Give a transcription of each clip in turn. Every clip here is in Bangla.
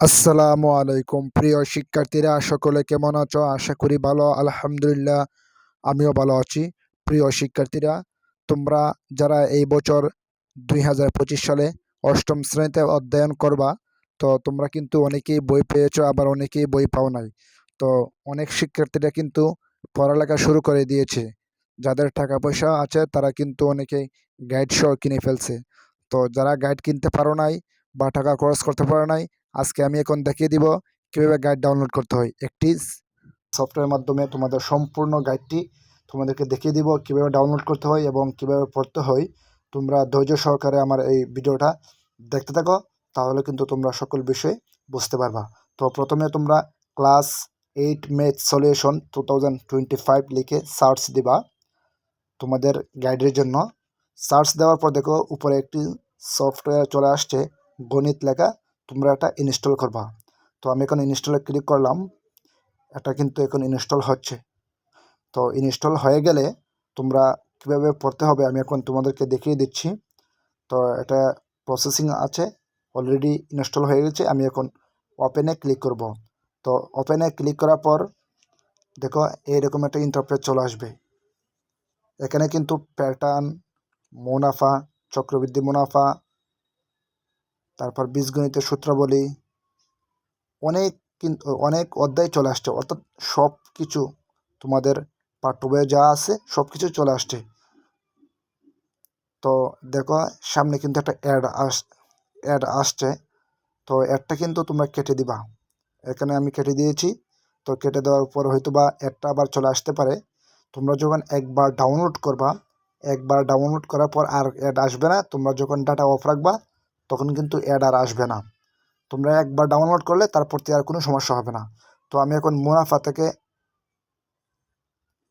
আসসালামু আলাইকুম। প্রিয় শিক্ষার্থীরা, সকলে কেমন আছো? আশা করি ভালো, আলহামদুলিল্লাহ। আমিও ভালো আছি। প্রিয় শিক্ষার্থীরা, তোমরা যারা এই বছর দুই হাজার পঁচিশ সালে অষ্টম শ্রেণীতে অধ্যয়ন করবা, তো তোমরা কিন্তু অনেকেই বই পেয়েছ, আবার অনেকেই বই পাও নাই। তো অনেক শিক্ষার্থীরা কিন্তু পড়ালেখা শুরু করে দিয়েছে। যাদের টাকা পয়সা আছে, তারা কিন্তু অনেকেই গাইড সহ কিনে ফেলছে। তো যারা গাইড কিনতে পারো নাই বা টাকা খরচ করতে পারো নাই আজকে আমি এখন দেখিয়ে দিব কীভাবে গাইড ডাউনলোড করতে হয়। একটি সফটওয়্যার মাধ্যমে তোমাদের সম্পূর্ণ গাইডটি তোমাদেরকে দেখিয়ে দিব কীভাবে ডাউনলোড করতে হয় এবং কীভাবে পড়তে হয়। তোমরা ধৈর্য সহকারে আমার এই ভিডিওটা দেখতে থাকো, তাহলে কিন্তু তোমরা সকল বিষয় বুঝতে পারবা। তো প্রথমে তোমরা class eight math solution two thousand twenty five লিখে সার্চ দিবা তোমাদের গাইডের জন্য। সার্চ দেওয়ার পর দেখো উপরে একটি সফটওয়্যার চলে আসছে, গণিত লেখা। তোমরা এটা ইনস্টল করবা। তো আমি এখন ইনস্টলে ক্লিক করলাম, এটা কিন্তু এখন ইনস্টল হচ্ছে। তো ইনস্টল হয়ে গেলে তোমরা কীভাবে পড়তে হবে আমি এখন তোমাদেরকে দেখিয়ে দিচ্ছি। তো এটা প্রসেসিং আছে অলরেডি ইনস্টল হয়ে গেছে, আমি এখন ওপেনে ক্লিক করব। তো ওপেনে ক্লিক করার পর দেখো এইরকম একটা ইন্টারপ্রেস চলে আসবে। এখানে কিন্তু প্যাটার্ন মুনাফা, চক্রবৃদ্ধি মুনাফা তারপর বীজগণিতের সূত্রাবলী, অনেক কিন্তু অনেক অধ্যায় চলে আসছে। অর্থাৎ সব কিছু তোমাদের পাঠ্য বইয়ে যা আছে সব কিছু চলে আসছে। তো দেখো, সামনে কিন্তু একটা অ্যাড আস অ্যাড আসছে। তো অ্যাডটা কিন্তু তোমরা কেটে দিবা। এখানে আমি কেটে দিয়েছি। তো কেটে দেওয়ার পর হয়তো বা অ্যাডটা আবার চলে আসতে পারে। তোমরা যখন একবার ডাউনলোড করবা, একবার ডাউনলোড করার পর আর অ্যাড আসবে না। তোমরা যখন ডাটা অফ রাখবা তখন কিন্তু অ্যাড আর আসবে না। তোমরা একবার ডাউনলোড করলে তারপর আর কোনো সমস্যা হবে না। তো আমি এখন মুনাফা থেকে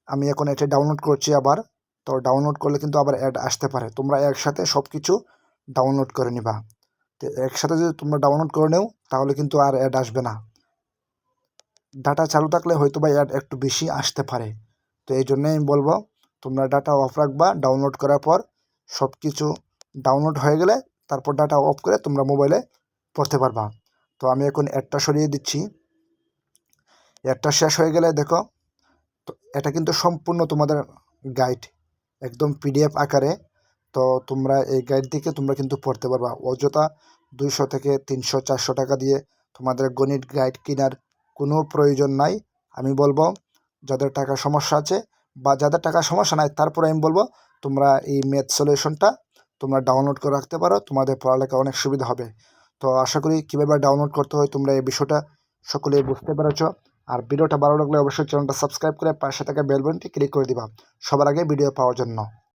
আমি এখন এটা ডাউনলোড করছি আবার। তো ডাউনলোড করলে কিন্তু আবার অ্যাড আসতে পারে। তোমরা একসাথে সব কিছু ডাউনলোড করে নিবা। তো একসাথে যদি তোমরা ডাউনলোড করে নেও, তাহলে কিন্তু আর অ্যাড আসবে না। ডাটা চালু থাকলে হয়তো বা অ্যাড একটু বেশি আসতে পারে। তো এই জন্যই আমি বলব, তোমরা ডাটা অফ রাখবা ডাউনলোড করার পর সব কিছু ডাউনলোড হয়ে গেলে তারপর ডাটা অফ করে তোমরা মোবাইলে পড়তে পারবা। তো আমি এখন অ্যাডটা সরিয়ে দিচ্ছি। অ্যাডটা শেষ হয়ে গেলে দেখো, তো এটা কিন্তু সম্পূর্ণ তোমাদের গাইড একদম পিডিএফ আকারে। তো তোমরা এই গাইড থেকে তোমরা কিন্তু পড়তে পারবা। অযথা দুইশো থেকে তিনশো, চারশো টাকা দিয়ে তোমাদের গণিত গাইড কেনার কোনো প্রয়োজন নাই। আমি বলব, যাদের টাকা সমস্যা আছে বা যাদের টাকা সমস্যা নাই, তারপরে আমি বলব, তোমরা এই ম্যাথ সলিউশনটা তোমরা ডাউনলোড করে রাখতে পারো, তোমাদের পড়ালেখা অনেক সুবিধা হবে। তো আশা করি কীভাবে ডাউনলোড করতে হয় তোমরা এই বিষয়টা সকলে বুঝতে পেরেছ। আর ভিডিওটা ভালো লাগলে অবশ্যই চ্যানেলটা সাবস্ক্রাইব করে পাশে থাকা বেলবনটি ক্লিক করে দিবা। সবার আগে ভিডিও পাওয়ার জন্য।